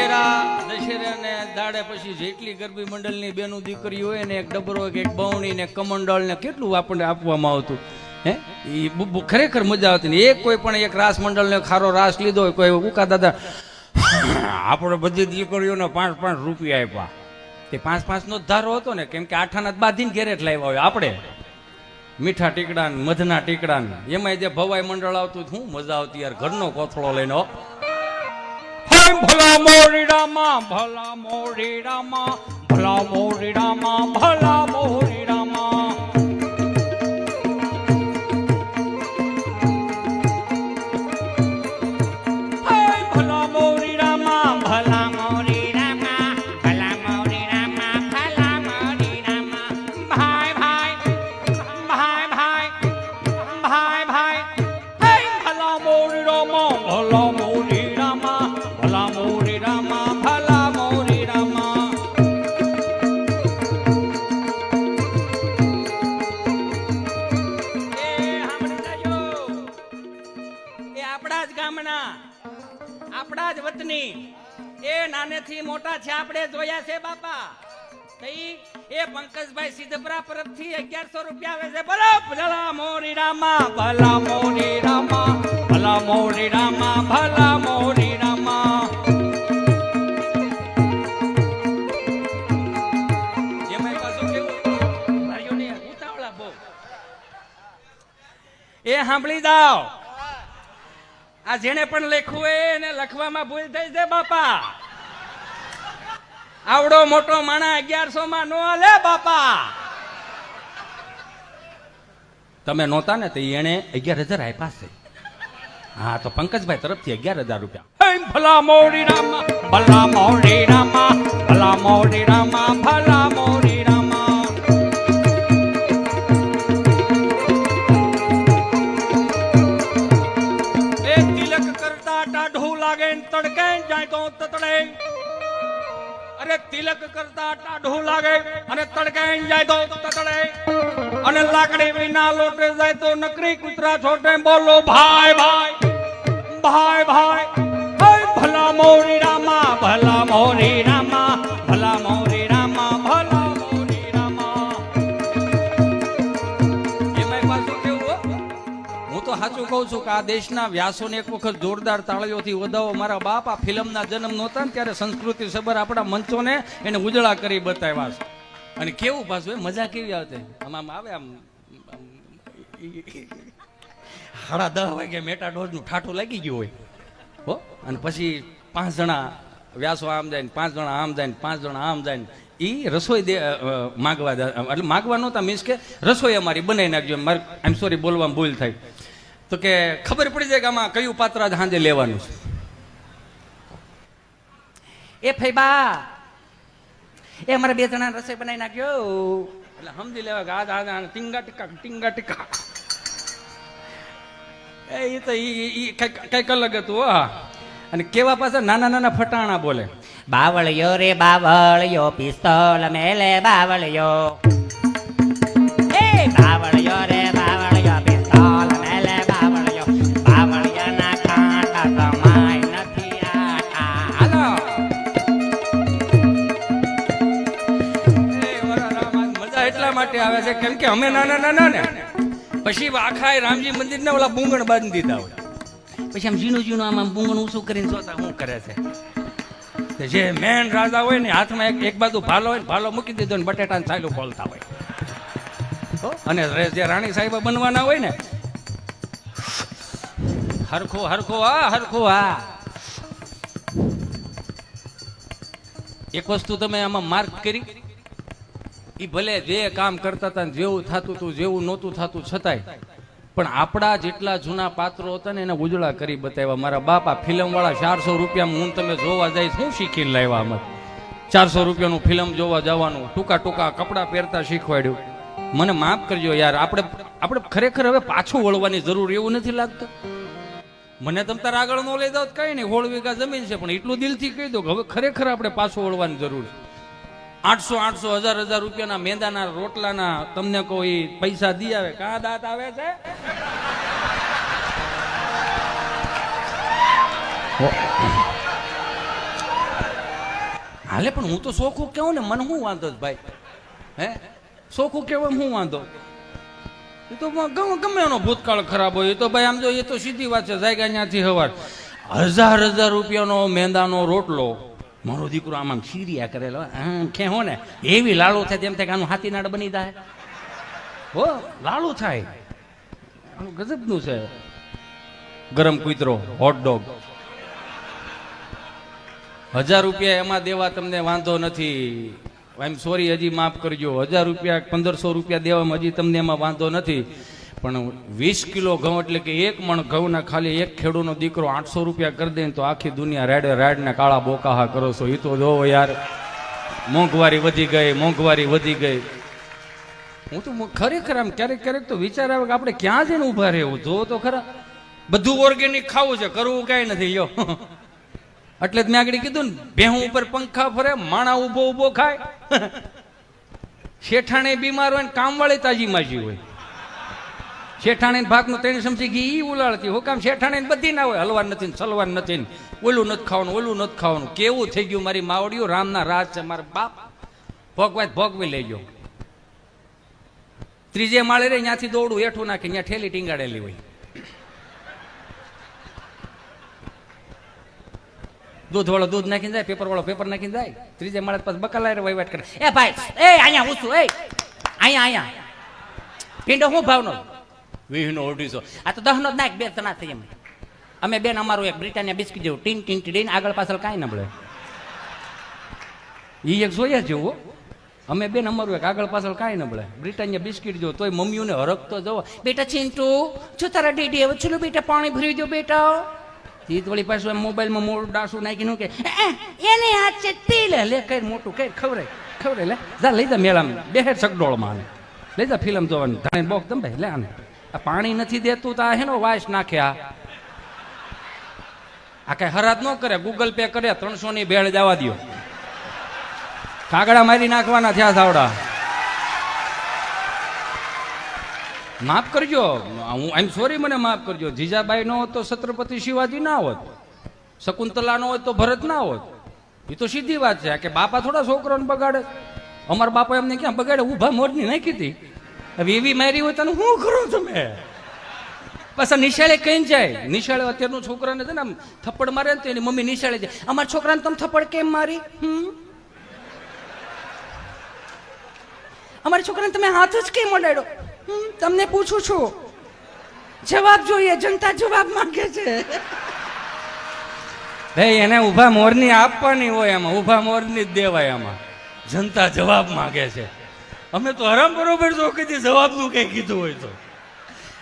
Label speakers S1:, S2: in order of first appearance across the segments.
S1: દશેરા દશેરાને દાડે પછી જેટલી ગરબી મંડળની બેનું દીકરી હોય ને એક ડબરો, એક બવણી ને કમંડળ ને કેટલું આપણને આપવામાં આવતું, હે? એ ખરેખર મજા આવતી ને એક કોઈ પણ એક રાસ મંડળને ખારો રાસ લીધો હોય, કોઈ ઉકા દાદા, આપણે બધી દીકરીઓને પાંચ પાંચ રૂપિયા આપ્યા. તે પાંચ પાંચ નો જ ધારો હતો ને, કેમ કે આઠાના બાંધીને ઘેરેટ લાવ્યા હોય આપણે. મીઠા ટીકડા મધના ટીકડા એમાં જે ભવાઈ મંડળ આવતું શું મજા આવતી યાર, ઘરનો કોથળો લઈને, હો. ભલા મોરી રામા ભલા મોરી રામા ભલા મોરી રામા ભલા મોરી રામા, ભલા મોરી રામા. એ સાંભળી જાઓ. આ જેને પણ લખવું એને લખવામાં ભૂલ થઈ છે, બાપા. આવડો મોટો માણા અગિયારસો માં નો લે બાપા. તમે નહોતા ને તો એને અગિયાર હજાર આપ્યા છે. હા, તો પંકજભાઈ તરફથી અગિયાર હજાર રૂપિયા. ભલા મોડી રામા, ભલા મોડી રામા, ભલા મોડી રામા, ભલા મોડી રામા. તિલક કરતા ટાઢું લાગે તડકે જાય તો તતડે અરે તિલક કરતા ટાઢું લાગે અને તડકાઈ જાય તો તતડે. અને લાકડી વિના લોટે જાય તો નકરી કૂતરા છોટે બોલો ભાઈ ભાઈ ભાઈ ભાઈ, ભલા મોરી રામા, ભલા મોરી રામા. કહું છું કે આ દેશના વ્યાસોને એક વખત જોરદાર તાળીઓથી વધાવો. મારા બાપ આ ફિલ્મના જન્મ નહોતા ને ત્યારે સંસ્કૃતિ સબર આપણા મંચોને એને ઉજળા કરી બતાવ્યા છે. અને કેવું પાછું મજા કેવી આવતી? આમ આમ આવે આમ? સાડા દસ વાગે મેટા ડોઝનું ઠાઠું લાગી ગયું હોય. હો? અને પછી પાંચ જણા વ્યાસો આમ જાય ને પાંચ જણા આમ જાય ને પાંચ જણા આમ જાય ને એ રસોઈ દે માગવા એટલે માગવા નહોતા, મીન્સ કે રસોઈ અમારી બનાવી નાખજો. મારે આમ સોરી બોલવામાં ભૂલ થાય તો કે ખબર પડી જાય કે આમાં કયું પાત્ર સાંજે લેવાનું છે? એ ફૈબા એ અમારે બે જણા રસોઈ બનાવી નાખ્યો. એટલે સમજી લેવા કે આજ આજ ટીંગા ટીકા ટીંગા ટીકા એ તો ઈ કંઈક અલગ હતું હા. અને કેવા પાછા નાના નાના ફટાણા બોલે.
S2: બાવળિયો રે બાવળિયો પિસ્તોલ મેલે બાવળિયો. એ બાવળિયો
S1: આખા રામજી મંદિર ને ઓલા બુંગણ બાંધી દીધા હોય. પછી આમ ઝીણું ઝીણું આમ આમ બુંગણ ઊંચું કરીને જોતા શું કરે છે? જે મેન રાજા હોય ને, હાથમાં એક એક બાજુ ભાલો હોય ભાલો મૂકી દીધો ને બટેટા ચાલુ ખોલતા હોય. અને જે રાણી સાહેબ બનવાના હોય ને, હરખો હરખો આ હરખો આ. એક વસ્તુ તમે આમાં માર્ક કરી. એ ભલે જે કામ કરતા હતા જેવું થતું હતું, જેવું નહોતું થતું છતાંય પણ આપણા જેટલા જૂના પાત્રો હતા ને એને ઉજળા કરી બતાવ્યા. મારા બાપા ફિલ્મવાળા ચારસો રૂપિયામાં હું તમે જોવા જાય શું શીખીને લાવ્યા અમે ચારસો રૂપિયાનું ફિલ્મ જોવા જવાનું, ટૂંકા ટૂંકા કપડાં પહેરતા શીખવાડ્યું. મને માફ કરજો યાર, આપણે આપણે ખરેખર હવે પાછું વળવાની જરૂર એવું નથી લાગતું. મને તમ તાર આગળ નો લઈ દો કઈ નહીં, હોળ વીઘા જમીન છે, પણ એટલું દિલથી કહી દો કે હવે ખરેખર આપણે પાછું વળવાની જરૂર છે. આઠસો આઠસો, હજાર હજાર રૂપિયાના મેંદાના રોટલાના તમને કોઈ પૈસા દી આવે? કા દાંત આવે છે? હાલે, પણ હું તો સોખું કેવું ને? મને શું વાંધો ભાઈ? હે? સોખું કેવું શું વાંધો? એ તો ગમે એનો ભૂતકાળ ખરાબ હોય. એ તો ભાઈ, આમ જો, એ તો સીધી વાત છે જાય ત્યાંથી હવાર. હજાર હજાર રૂપિયાનો મેંદાનો રોટલો મારો દીકરો આમ આમ ખીરિયા કરેલો આમ ખેહો ને, એવી લાળો થાય તેમ થાય કે આનું હાથી નાડ બની જાય. હો, લાળો થાય. આનું ગજબનું છે. ગરમ કૂતરો હોટડોગ હજાર રૂપિયા એમાં દેવા તમને વાંધો નથી. આઈ એમ સોરી હજી માફ કરજો. હજાર રૂપિયા, પંદરસો રૂપિયા દેવામાં હજી તમને એમાં વાંધો નથી. પણ વીસ કિલો ઘઉં એટલે કે એક મણ ઘઉંના ખાલી એક ખેડૂનો દીકરો આઠસો રૂપિયા કરી દે તો આખી દુનિયા રેડ રેડને કાળા બોકાહા કરો છો. એ તો જોવો યાર, મોંઘવારી વધી ગઈ, મોંઘવારી વધી ગઈ. હું તો ખરેખર આમ ક્યારેક ક્યારેક તો વિચાર આવે કે આપણે ક્યાં જઈને ઊભા રહેવું? જોવો તો ખરા. બધું ઓર્ગેનિક ખાવું છે, કરવું કાંઈ નથી યો એટલે જ મેં આગળ કીધું ને, ભેહું ઉપર પંખા ફરે, માણા ઊભો ઊભો ખાય. શેઠાણે બીમાર હોય ને કામવાળી તાજી માજી હોય. શેઠાણે ભાગનું તેણી સમજી ગઈ, ઈ ઉલાળતી. હું કામ શેઠાણી બધી ના હોય હલવા નથી ને સલવાર નથી ઓલું નથી ખાવાનું, ઓલું નથી ખાવાનું. કેવું થઈ ગયું મારી માવડિયું રામના રાજ છે, મારા બાપ. ભોગવાય ભોગવી લઈ ગયો ત્રીજે માળે રે ત્યાંથી દોડું, હેઠું નાખી ત્યાં ઠેલી ટીંગાડેલી હોય. દૂધ વાળો દૂધ નાખીને જાય પેપર વાળો પેપર નાખીને જાય. ત્રીજે માળે પછી બકાલા વહીવટ કરે.
S2: એ ભાઈ, એ અહીંયા હું છું એ. અહીંયા અહીંયા. પિંડો શું ભાવનો?
S1: વીહનો અઢીસો
S2: આ તો દહનો જ નાખ, બે તના થઈ એમ અમે. બેન અમારું એક બ્રિટાનિયા બિસ્કિટ જેવું, ટીન ટીન ટીન આગળ પાછળ કાંઈ ન મળે.
S1: એ એક જોઈએ જેવું અમે બેન અમારું એક આગળ પાછળ કાંઈ ન મળે. બ્રિટાનિયા બિસ્કિટ જો તોય મમ્મીઓને હરકતો જવો.
S2: બેટા ચિંટુ છો તારા ડેડી હવે ચલો બેટા પાણી ભરી દો બેટા.
S1: ઈ વળી પાછું એમ મોબાઈલમાં મોડું ડાસું નાખીને કે
S2: એને હાથ છે તેલ
S1: લે, કઈ મોટું કઈ ખવરે ખવરે લે. જા, લઈ જા મેળામાં. બેહે ચકડોળમાં આને. લઈ જા ફિલ્મ જોવાની. ધાણે બોક તમે ભાઈ, લે આને. પાણી નથી દેતું તો આ હેનો વાસ નાખ્યા. આ કઈ હરાત ન કરે ગૂગલ પે કરે ત્રણસો ની ભેળ જવા દ્યો. કાગડા મારી નાખવાના થયા સાવડા. માફ કરજો, હું આઈ સોરી મને માફ કરજો. જીજાબાઈ નો હોત તો છત્રપતિ શિવાજી ના હોત. શકુંતલા નો હોય તો ભરત ના હોત. એ તો સીધી વાત છે કે બાપા થોડા છોકરાને બગાડે. અમારા બાપા એમને ક્યાં બગાડે? ઊભા મોરની નાખી હતી. હવે મારી હોય તને શું કરો તમે? પાછા નિશાળે કઈ જાય? નિશાળે અત્યારનું છોકરાને છે ને આમ થપ્પડ મારે ને એની મમ્મી નિશાળે જાય. અમારા છોકરાને તમે થપ્પડ કેમ મારી? હમ?
S2: અમારા છોકરાને તમે હાથ જ કેમ અડાડો તમને પૂછું છું. જવાબ જોઈએ, જનતા જવાબ માંગે છે.
S1: ભાઈ, એને ઊભા મોરની આપવાની હોય એમાં, ઊભા મોરની જ દેવાય એમાં. જનતા જવાબ માંગે છે. અમે તો હરામ બરોબર જો કીધી જવાબનું કંઈ કીધું હોય તો.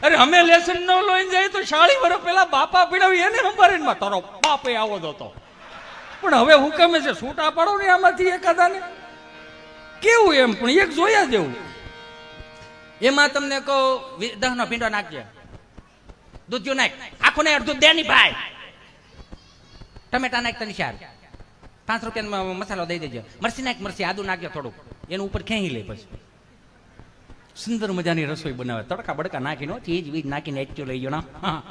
S1: અરે અમે લેસન ન લઈને જાય તો શાળી વર્ષ પેલા બાપા પીડાવી, એને અમારે માં તારો બાપે આવો જ હતો. પણ હવે હું કમે છે? છૂટા પાડો ને આમાંથી એકાદાને? કેવું એમ? પણ એક જોયા જેવું.
S2: એમાં તમને કહો દહનો ભીંડો નાખજે. દૂધ નાખ. આખું ને અડધું દે ની ભાઈ. ટમેટા નાખ તને ચાર. પાંચ રૂપિયાનો મસાલો દઈ દેજો. મરસી નાખ મરસી આદુ નાખજો થોડુંક. એનું ઉપર ખેંચી લે પછી.
S1: સુંદર મજાની રસોઈ બનાવે. તડકા બડકા નાખીને ચીજ વીજ નાખીને એચ્યો લઈ ગયો ના.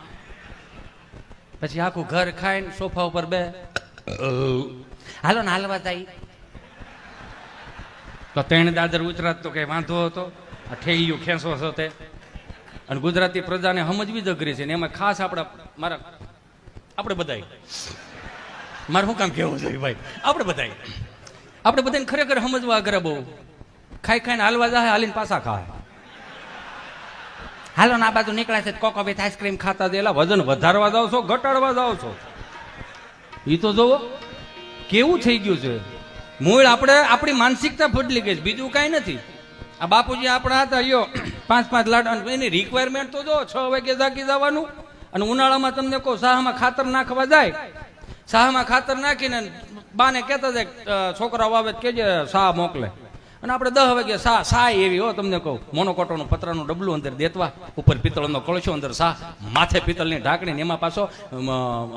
S1: પછી આખું ઘર ખાઈને સોફા ઉપર બે.
S2: હાલો ને હાલવા થાય
S1: તો તેણે દાદર ઉતરાત તો કઈ વાંધો હતો. આ ઠેઈયું ખેંચો છો તે. અને ગુજરાતી પ્રજાને સમજવી જ અઘરી છે ને એમાં ખાસ આપણા મારા આપણે બધાય. મારે શું કામ કેવું જોઈએ ભાઈ? આપણે બધાય. આપણે બધાને ખરેખર સમજવા અઘરા બહુ. ખાઈ ખાઈને હાલવા જાય હાલીને પાછા ખાય
S2: હાલો ના બાજુ નીકળે છે. કોકો વિથ આઈસ્ક્રીમ
S1: ખાતા દેલા. વજન વધારવા જાવ છો, ઘટાડવા જાવ છો? એ તો જોવો, કેવું થઈ ગયું છે? મૂળ આપણે, આપણી માનસિકતા બદલી ગઈ છે. બીજું કાંઈ નથી. આ બાપુજી આપણા હતા યો પાંચ પાંચ લાડ એની રિક્વાયરમેન્ટ તો જો, છ વાગે જાગી જવાનું, અને ઉનાળામાં તમને કહો શાહમાં ખાતર નાખવા જાય. શાહમાં ખાતર નાખીને બાને કહેતા જાય છોકરા વાવે કેજે શાહ મોકલે. અને આપણે દસ વાગે સા સા એવી, હો, તમને કહું. મોનોકોટોનું પતરાનું ડબલું અંદર દેતવા, ઉપર પિત્તળનો કળશો અંદર સા માથે પિત્તળની ઢાંકણી એમાં પાછો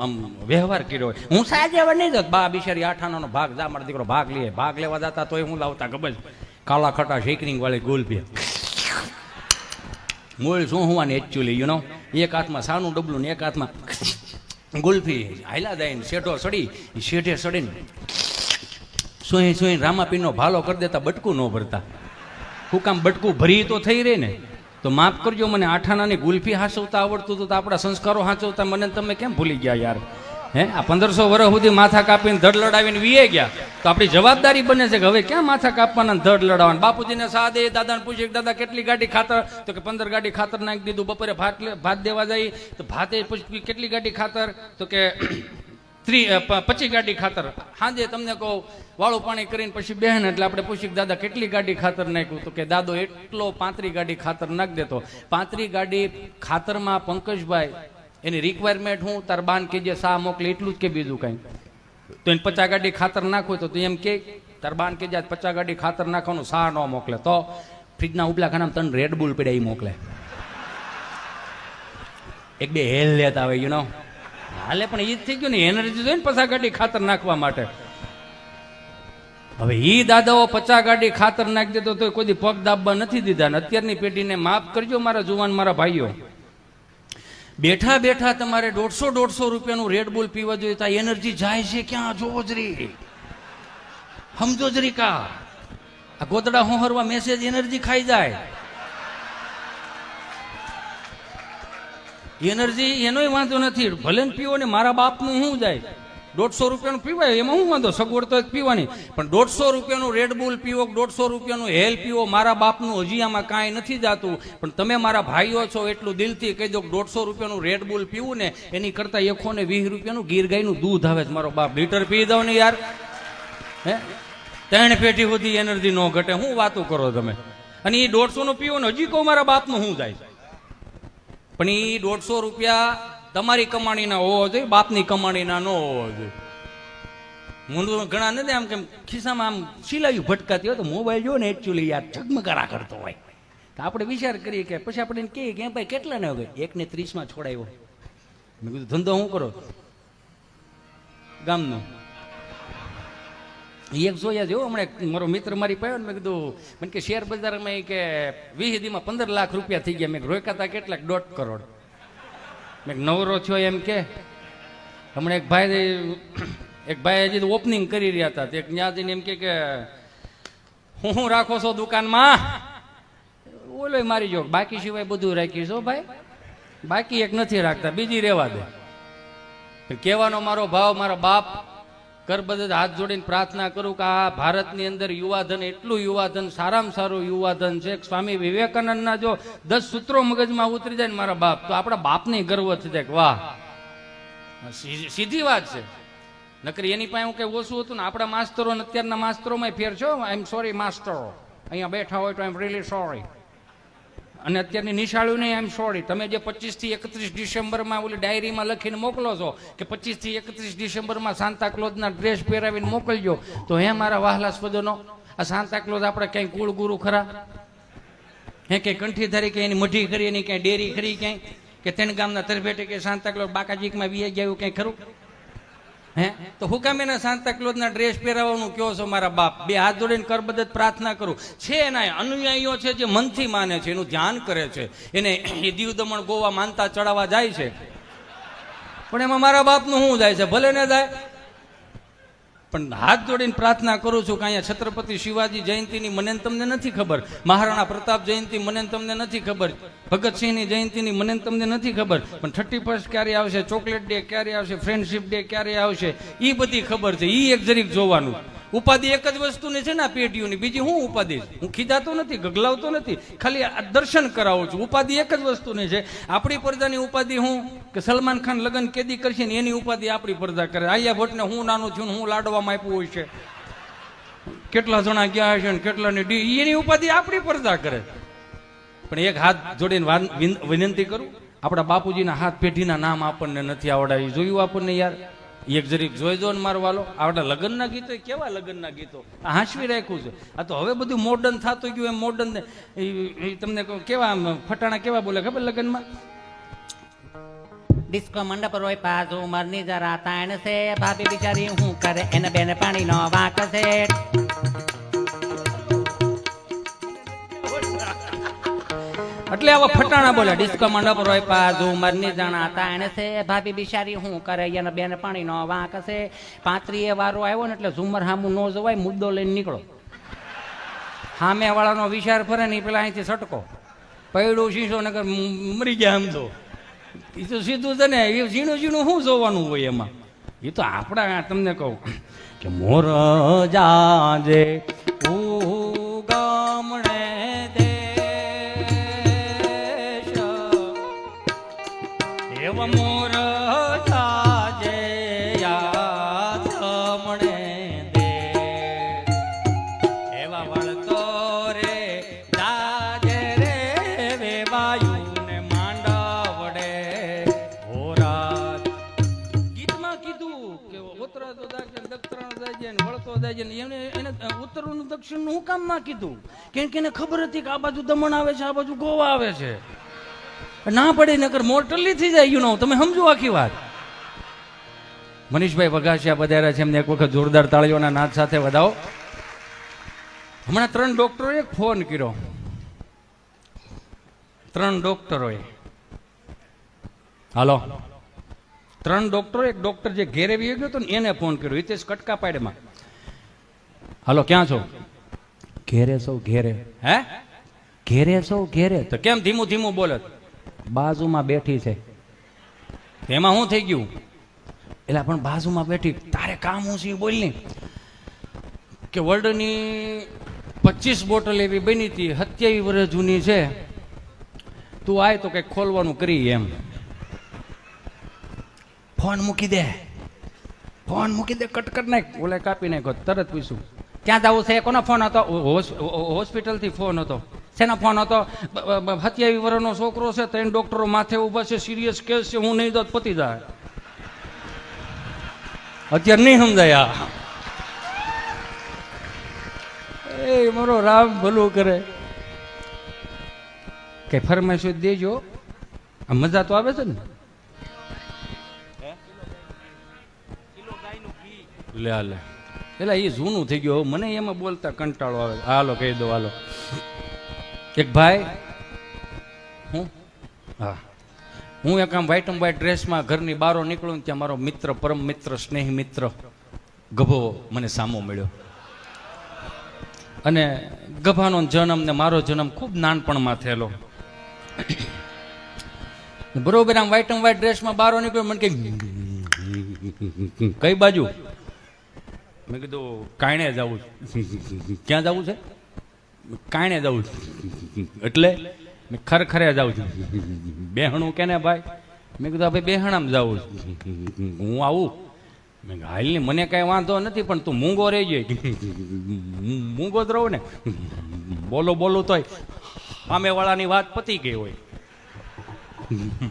S1: આમ, વ્યવહાર કર્યો હોય. હું હવે નહીં જત. બા બિચારી આઠાનો ભાગ, જા, મારો દીકરો ભાગ લે. ભાગ લેવા જતા તોય હું લાવતા ગબજ કાલા ખટા શેકરિંગ વાળી ગોલપી મૂળ શું હોવાની એકચ્યુઅલી યુ નો એક હાથમાં સાનું ડબલું ને એક હાથમાં ગુલ્ફી હાયલા દઈને શેઠો સડી. શેઠે સડીને સોહી સોય રામાપીરનો ભાલો કરી દેતા, બટકું ન ભરતા. હું કામ બટકું ભરી તો થઈ રહે ને? તો માફ કરજો, મને આઠાનાની ગુલ્ફી હાંસવતા આવડતું હતું તો આપણા સંસ્કારો હાંચવતા મને તમે કેમ ભૂલી ગયા યાર? હે, આ પંદરસો વર્ષ સુધી માથા કાપીને ધડ લડાવીને વીએ ગયા? તો આપણી જવાબદારી બને છે કે હવે ક્યાં માથા કાપવાના ધડ લડાવવાના? બાપુજીને સાદે દાદાને પૂછે દાદા, કેટલી ગાડી ખાતર? તો કે, પંદર ગાડી ખાતર નાખી દીધું, બપોરે ભાત ભાત દેવા જાય. તો ભાતે પૂછ કેટલી ગાડી ખાતર? તો કે ત્રી અ, પ- પચીસ ગાડી ખાતર. સાંજે તમને કહું વાળું પાણી કરીને પછી બેહન એટલે આપણે પૂછ્યું દાદા કેટલી ગાડી ખાતર નાખ્યું? તો કે દાદો એટલો પાંત્રી ગાડી ખાતર નાખ દેતો. પાંત્રી ગાડી ખાતરમાં પંકજભાઈ એની રિક્વાયરમેન્ટ હું તાર બાન કે જે સા મોકલે? એટલું જ કે બીજું કાંઈ. તો એને પચાસ ગાડી ખાતર નાખવું તો તું એમ કે તાર બાન કે જાય પચાસ ગાડી ખાતર નાખવાનું સા ન મોકલે? તો ફ્રીજના ઉપલા ખાનામાં તને રેડ બુલ પડ્યા એ મોકલે. એક બે હેલ લેતા આવે યુ નો હાલે, પણ એ જ થઈ ગયું ને, એનર્જી જોઈએ ને પચાસ ગાડી ખાતર નાખવા માટે. હવે એ દાદાઓ પચા ગાડી ખાતર નાખી દેતો તો કોઈ પગ દાબવા નથી દીધા ને, અત્યારની પેઢીને માફ કરજો મારા જુવાન, મારા ભાઈઓ. બેઠા બેઠા તમારે દોઢસો દોઢસો રૂપિયાનું રેડ બુલ પીવા જોઈએ, તો એનર્જી જાય છે ક્યાં? જોવો જ રી. સમજો જ રી કા. આ ગોદડા હોહરવા મેસેજ એનર્જી ખાઈ જાય. એનર્જી એનોય વાંધો નથી. ભલે પીવો ને મારા બાપનું શું જાય? દોઢસો રૂપિયાનું પીવાય? એમાં શું વાંધો? સગવડ તો પીવાની. પણ દોઢસો રૂપિયાનું રેડ બુલ પીવો દોઢસો રૂપિયાનું હેલ પીવો, મારા બાપનું હજી આમાં કાંઈ નથી જાતું. પણ તમે મારા ભાઈઓ છો, એટલું દિલથી કહી દો દોઢસો રૂપિયાનું રેડ બુલ પીવું ને એની કરતાં એકસો ને વીસ રૂપિયાનું ગીર ગાયનું દૂધ આવે છે. મારો બાપ લીટર પી દો ને યાર. હે? ત્રણ પેઢી સુધી એનર્જી ન ઘટે. શું વાતો કરો તમે. અને એ દોઢસો નું પીવો ને હજી કહું મારા બાપનું શું જાય? પણ એ દોઢસો રૂપિયા તમારી કમાણીના હોવો જોઈએ, બાપની કમાણીના ન હોવો જોઈએ. મૂંડું ઘણા નથી આમ કેમ ખિસ્સામાં આમ સિલાયું ભટકાતી હોય તો મોબાઈલ જો ને એકચ્યુઅલી યાર ઝગમગારા કરતો હોય. તો આપણે વિચાર કરીએ કે પછી આપણે કહીએ કે ભાઈ કેટલા ને હવે? એકને ત્રીસમાં છોડાયો મેં કીધું, ધંધો શું કરો? ગામનો. એક જોયા જેવો હમણાં મારો મિત્ર મારી પાયો ને મેં કીધું મને કે શેર બજારમાં કે વીસ દીમાં પંદર લાખ રૂપિયા થઈ ગયા. મેં રોકાતા કેટલાક? દોઢ કરોડ. મેં નવરો થયો એમ કે. હમણાં એક ભાઈ એક ભાઈ હજી ઓપનિંગ કરી રહ્યા હતા. એક ત્યાં જઈને એમ કે હું હું રાખો છો દુકાનમાં? ઓલો મારી જો બાકી સિવાય બધું રાખી છો ભાઈ. બાકી એક નથી રાખતા, બીજી રહેવા દે. કહેવાનો મારો ભાવ, મારા બાપ કરબદ્ધ હાથ જોડીને પ્રાર્થના કરું કે આ ભારતની અંદર યુવાધન, એટલું યુવાધન, સારામાં સારું યુવાધન છે સ્વામી વિવેકાનંદના જો દસ સૂત્રો મગજમાં ઉતરી જાય ને મારા બાપ, તો આપણા બાપને ગર્વ થઈ જાય કે વાહ. સીધી વાત છે. નકરી એની પાસે હું કઈ ઓછું હતું ને, આપણા માસ્તરો ને અત્યારના માસ્તરોમાં ફેર છો? આઈ એમ સોરી માસ્ટરો અહીંયા બેઠા હોય તો આઈ એમ રિયલી સોરી અને અત્યારની નિશાળું નહીં એમ સોરી તમે જે પચીસથી એકત્રીસ ડિસેમ્બરમાં ઓલી ડાયરીમાં લખીને મોકલો છો કે પચીસથી એકત્રીસ ડિસેમ્બરમાં સાંતા ક્લોઝના ડ્રેસ પહેરાવીને મોકલજો, તો હે મારા વહાલા સ્વદનો આ સાંતા ક્લોઝ આપણે ક્યાંય કુળ ગુરુ ખરા? હે કે કંઠીધારી કે એની મઢી કરી એની ક્યાંય ડેરી ખરી ક્યાંય? કે તેણ ગામના તરફેટે કે સાંતા ક્લોઝ બાકાજીકમાં વીએ ગયા એવું ક્યાંય ખરું? હે? તો હું કામ એના સાંતા ક્લોઝના ડ્રેસ પહેરાવવાનું કયો છો મારા બાપ? બે હાથ જોડીને કરબદત પ્રાર્થના કરું. છે એના અનુયાયીઓ છે જે મનથી માને છે, એનું ધ્યાન કરે છે. એને એ દીવ દમણ ગોવા માનતા ચડાવવા જાય છે. પણ એમાં મારા બાપનું શું જાય છે? ભલે ને જાય પણ હાથ જોડીને પ્રાર્થના કરું છું કે અહીંયા છત્રપતિ શિવાજી જયંતિની મને તમને નથી ખબર. મહારાણા પ્રતાપ જયંતિ મને તમને નથી ખબર. ભગતસિંહની જયંતિની મને તમને નથી ખબર. પણ થર્ટી ફર્સ્ટ ક્યારે આવશે? ચોકલેટ ડે ક્યારે આવશે? ફ્રેન્ડશિપ ડે ક્યારે આવશે? એ બધી ખબર છે. એ એક જરીક જોવાનું. ઉપાધિ એક જ વસ્તુની છે ને પેઢીઓની. બીજી હું ઉપાધિ? હું ખીજાતો નથી, ગગલાવતો નથી. ખાલી દર્શન કરાવું છું. ઉપાધિ એક જ વસ્તુની છે. આપણી પ્રજાની ઉપાધિ હું? કે સલમાન ખાન લગ્ન કેદી કરશે ને એની ઉપાધિ આપણી પ્રજા કરે. આયા ભટ્ટને હું નાનું છું હું લાડવામાં આપ્યું હોય છે. કેટલા જણા ગયા હશે ને કેટલાની ડી એની ઉપાધિ આપણી પ્રજા કરે. પણ એક હાથ જોડીને વિનંતી કરું. આપણા બાપુજીના હાથ પેઢીના નામ આપણને નથી આવડાવી. જોયું આપણને યાર? એક જરીક જોઈ દો ને મારો વાલો. આપણા લગ્નના ગીતો કેવા લગ્નના ગીતો? હાંસવી રાખ્યું છે. આ તો હવે બધું મોડર્ન થતું ગયું, એમ મોડર્ન તમને કેવા ફટાણા કેવા બોલે ખબર લગ્નમાં?
S3: ડિસ્કો મંડપ રોય પાછો મરની જરા તાણ છે. ભાભી બિચારી હું કરે, એને બેને પાણી નો વાંક છે.
S1: એટલે આવા ફટાણા બોલે
S3: ડિસ્કોમાં ડબરો હોય પાછું, મરની હતા એને છે, ભાભી બિચારી હું કરે એને બેન પાણી નો વાંક છે પાંત્રીએ વારો આવ્યો ને એટલે ઝુમર હામું નો જવાય, મુદ્દો લઈને નીકળો. સામે વાળાનો વિચાર ફરે ને પેલા અહીંથી સટકો પૈડું શીશો નગર મરી ગયા આમ તો. એ તો સીધું છે ને એ ઝીણું ઝીણું શું જોવાનું હોય એમાં? એ તો આપણા તમને કહું કે મોર જાજે દક્ષિણનું હું કામમાં કીધું? કેમ કે ખબર હતી કે આ બાજુ દમણ આવે છે, આ બાજુ ગોવા આવે છે. ના પડે, નકર મોર્ટલી થઈ જાય યુ નો તમે સમજો આખી વાત. મનીષભાઈ વઘાસિયા પધાર્યા છે, એમને એક વખત જોરદાર તાળીઓના નાદ સાથે વધાવો. હમણાં ત્રણ ડોક્ટરોએ ફોન કર્યો. ત્રણ ડોક્ટરોએ. હાલો. ત્રણ ડોક્ટરો એક ડોક્ટર જે ઘેરે ગયો હતો ને એને ફોન કર્યો, હિતેશ કટકા પાડમાં હાલો, ક્યાં છો? ઘેરે સૌ ઘેરે. હે? ઘેરે સૌ ઘેરે. તો કેમ ધીમું ધીમું બોલે? બાજુમાં બેઠી છે. એમાં શું થઈ ગયું? એટલે પણ બાજુમાં બેઠી. તારે કામ હું છે બોલ ને કે વર્લ્ડની પચીસ બોટલ એવી બની હતી સત્યાવીસ વર્ષ જૂની છે. તું આય તો કંઈક ખોલવાનું કરી એમ. ફોન મૂકી દે. ફોન મૂકી દે કટ કટ નાખ. ઓલે કાપી નાખો તરત પૂછું. ક્યાં જવું છે? કોનો ફોન હતો? હોસ્પિટલથી ફોન હતો. શેનો ફોન હતો? સત્યાવીસ વર્ષનો છોકરો છે ત્રણ ડોક્ટરો માથે ઊભા છે સિરિયસ કેસ છે હું નહીં દો પતી જાય. અત્યારે નહીં સમજાયા. એ મારો રામ ભલું કરે. કે ફરમાઈશ દેજો. આ મજા તો આવે છે ને? લે લે. એટલે એ જૂનું થઈ ગયું મને એમાં બોલતા કંટાળો આવે હાલો કહી દો હાલો એક ભાઈ હું હા હું એક આમ વ્હાઈટ એન્ડ વ્હાઈટ ડ્રેસમાં ઘરની બહારો નીકળું ત્યાં મારો મિત્ર પરમ મિત્ર સ્નેહી મિત્ર ગભો મને સામો મળ્યો અને ગભાનો જન્મ ને મારો જન્મ ખૂબ નાનપણમાં થયેલો બરોબર આમ વ્હાઈટ એન્ડ વ્હાઈટ ડ્રેસમાં બારો નીકળ્યો મને કઈ કઈ બાજુ મેં કીધું, કાયણે જવું. ક્યાં જવું છે? કાયણે જવું. એટલે? મેં ખરખરે જવું છું. બેહણું કેને ભાઈ? મેં કીધું ભાઈ બેહણામ જવું છે. હું આવું? મેં હાલની હાલ મને કાંઈ વાંધો નથી, પણ તું મૂંગો રહી જાય. મૂંગો જ રહું ને? બોલો, બોલું તોય. સામેવાળાની વાત પતી ગઈ હોય.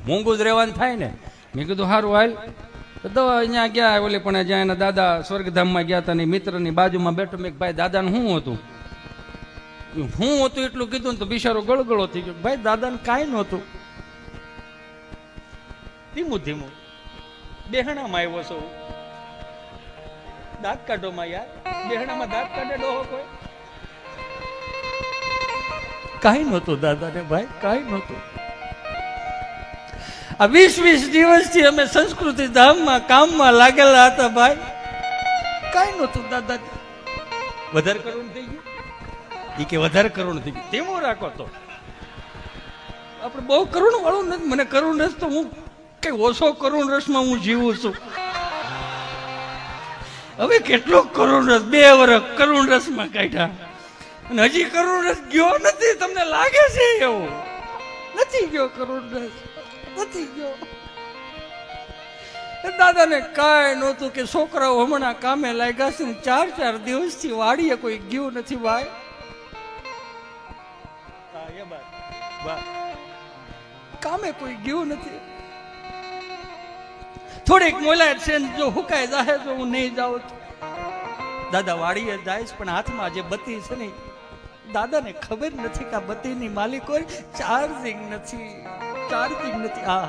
S3: મૂંગું જ રહેવાનું થાય ને? મેં કીધું સારું હાલ. દવા અહીંયા ગયા, ઓલી પણ જ્યાં એના દાદા સ્વર્ગધામમાં ગયા હતા મિત્રની બાજુમાં બેઠો, મેં ભાઈ, દાદાને શું હતું? હું હતું એટલું કીધું તો બિચારો ગળગળો થઈ ગયો. ભાઈ, દાદાને કાંઈ નહોતું. ધીમું ધીમું. બેહણામાં આવ્યો છો. દાંત કાઢોમાં યાર બેહણામાં દાંત કાઢે ડોહો કોઈ? કાંઈ નહોતું દાદાને, ભાઈ, કાંઈ નહોતું. આ વીસ વીસ દિવસથી અમે સંસ્કૃતિ ધામમાં, કામમાં લાગેલા હતા ભાઈ. કાંઈ નહોતું દાદા વધારે કરુણ થઈ ગયું? એ કે વધારે કરુણ થઈ ગયું. તેવો રાખો તો. આપણે બહુ કરુણ વાળું નથી. મને કરુણ રસ તો હું કઈ ઓછો કરુણ રસમાં હું જીવું છું. હવે કેટલો કરુણ રસ? બે વર્ષ કરુણ રસમાં કાઢ્યા. અને હજી કરુણ રસ ગયો નથી. તમને લાગે છે એવું? નથી ગયો કરુણ રસ. નથી ગયો. દાદાને કાંઈ નહોતું કે છોકરાઓ હમણાં કામે લાગ્યા છે ચાર ચાર દિવસથી વાડીએ કોઈ ગયું નથી ભાઈ. કામે કોઈ ગયું નથી. થોડીક મોલાયત છે જો હુકાય જાહે તો હું નહીં જાઉં દાદા વાડીએ જાય પણ હાથમાં જે બત્તી છે ને દાદાને ખબર નથી કે આ બત્તીની માલિકો ચાર્જિંગ નથી. ચાર્જિંગ નથી. હા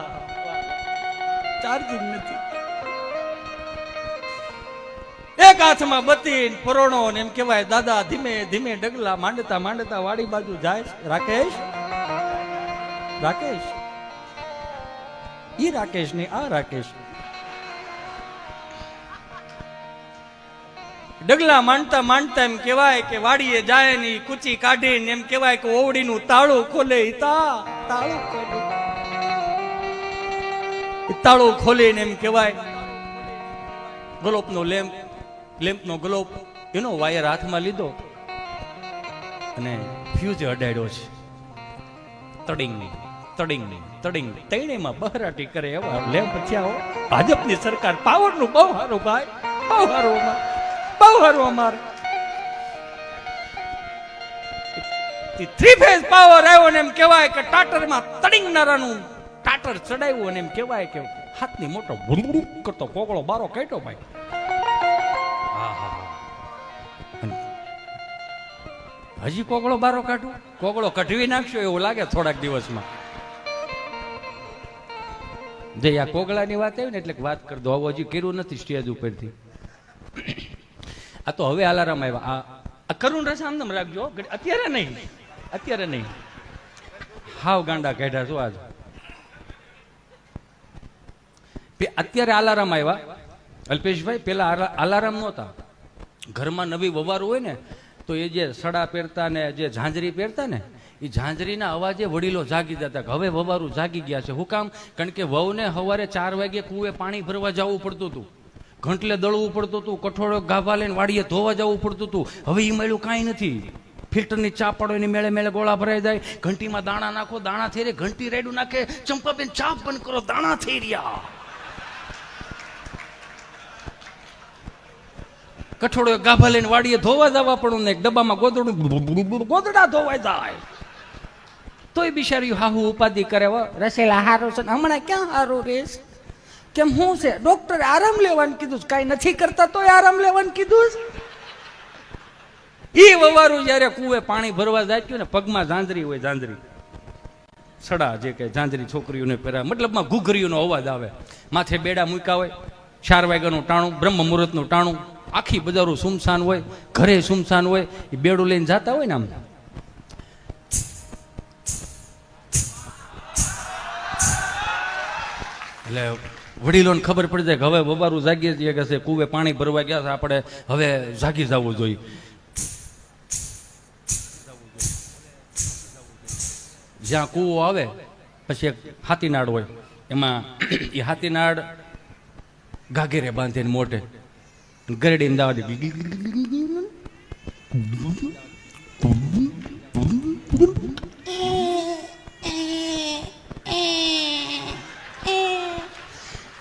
S3: ચાર્જિંગ નથી. એક હાથમાં બતી ને પરોણો ને એમ કહેવાય, દાદા ધીમે ધીમે ડગલા માંડતા માંડતા વાડી બાજુ જાય રાકેશ? રાકેશ? ઈ રાકેશ ને આ રાકેશ ડગલા માંડતા માંડતા એમ કહેવાય કે વાડીએ જાય ની કૂચી કાઢીને એમ કહેવાય કે ઓવડીનું તાળું ખોલે તા. તાળું ખોલે. તાળું ખોલીને એમ કહેવાય. ગલોપનો લેમ્પ, લેમ્પનો ગ્લોપ, એનો વાયર હાથમાં લીધો અને ફ્યુઝ અડાડ્યો છે. તડિંગ નહીં તડિંગ તડિંગ તૈણેમાં બહરાટી કરે એવા લેમ્પ થયા ભાજપની સરકાર પાવરનું બહુ સારું ભાઈ. બહુ સારું અમાર. બહુ સારું અમાર. થ્રી ફેઝ પાવર આવ્યો ને એમ કહેવાય કે ટાટરમાં તડિંગનારાનું ટાટર ચડાવ્યું અને એમ કહેવાય કે હાથની મોટો ભૂંગળું કરતો કોકળો બારો કાઢ્યો ભાઈ. હજી કોગળો બારો કાઢું કોગળો કઢવી નાખશો એવું લાગે થોડાક દિવસમાં. જે આ કોગળાની વાત આવી ને એટલે વાત કરી દો. આવું હજી કર્યું નથી સ્ટેજ ઉપરથી. આ તો હવે અલારામ આવ્યા. આ કરુણ રસ આમ નામ રાખજો. અત્યારે નહીં. અત્યારે નહીં. હાવ ગાંડા કાઢ્યા છો આજ પે- અત્યારે આલારામ આવ્યા અલ્પેશભાઈ, પેલા આલા- અલારામ નહોતા. ઘરમાં નવી વવારું હોય ને, તો એ જે સડા પહેરતા ને, જે ઝાંઝરી પહેરતા ને, એ ઝાંઝરીના અવાજે વડીલો જાગી જતા હવે વવારું જાગી ગયા છે. હું કામ? કારણ કે વહુને સવારે ચાર વાગે કુએ પાણી ભરવા જવું પડતું હતું. ઘંટલે દળવું પડતું હતું, કઠોળો ગાભા લઈને વાડીએ ધોવા જવું પડતું હતું. હવે એ મળ્યું કાંઈ નથી. ફિલ્ટરની ચા પાડો, એની મેળે મેળે ગોળા ભરાઈ જાય. ઘંટીમાં દાણા નાખો, દાણા થઈ રે ઘંટી રેડું નાખે. ચંપાબેન, ચા બંધ કરો, દાણા થઈ રહ્યા કઠોળો ગાભા લઈને વાડીએ ધોવા જવા ને એક ડબ્બામાં ગોદડું ગોદડા ધોવાઈ જાય. તોય બિચારી હાહુ ઉપાધિ કરે
S2: રસેલા હારો છે હમણાં ક્યાં હારો રેસ કેમ હું છે? ડોક્ટરે આરામ લેવાનું કીધું કાંઈ નથી કરતા તોય આરામ લેવાનું કીધું
S3: એ વવારું જ્યારે કુએ પાણી ભરવા જાય ને, પગમાં ઝાંઝરી હોય ઝાંઝરી. સડા જે કે ઝાંઝરી છોકરીઓને પહેરા, મતલબમાં ઘૂઘરીઓનો અવાજ આવે. માથે બેડા મૂક્યા હોય, ચાર વાગ્યાનું ટાણું બ્રહ્મ મુહૂર્તનું ટાણું આખી બજારો સુમસાન હોય, ઘરે સુમસાન હોય, એ બેડું લઈને જતા હોય ને આમ. એટલે વડીલોને ખબર પડી જાય કે હવે બબારું જાગીએ છીએ કે કુવે પાણી ભરવા ગયા છે, આપણે હવે જાગી જવું જોઈએ. જ્યાં કૂવો આવે, પછી એક હાથીનાળ હોય, એમાં એ હાથીનાળ ગાઘેરે બાંધીને મોઢે ગરડીને દાવા દે.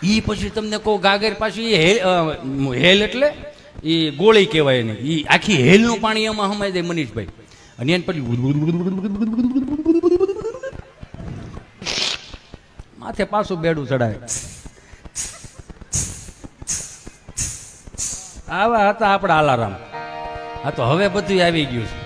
S3: ઈ પછી તમને કહો, ગાગર પાછી હેલ એટલે એ ગોળી કહેવાય એને. એ આખી હેલનું પાણી એમાં સમાય જાય મનીષભાઈ. અને એને પછી માથે પાછું બેડું ચડાવે. આવા હતા આપણા અલારામ. આ તો હવે બધું આવી ગયું છે.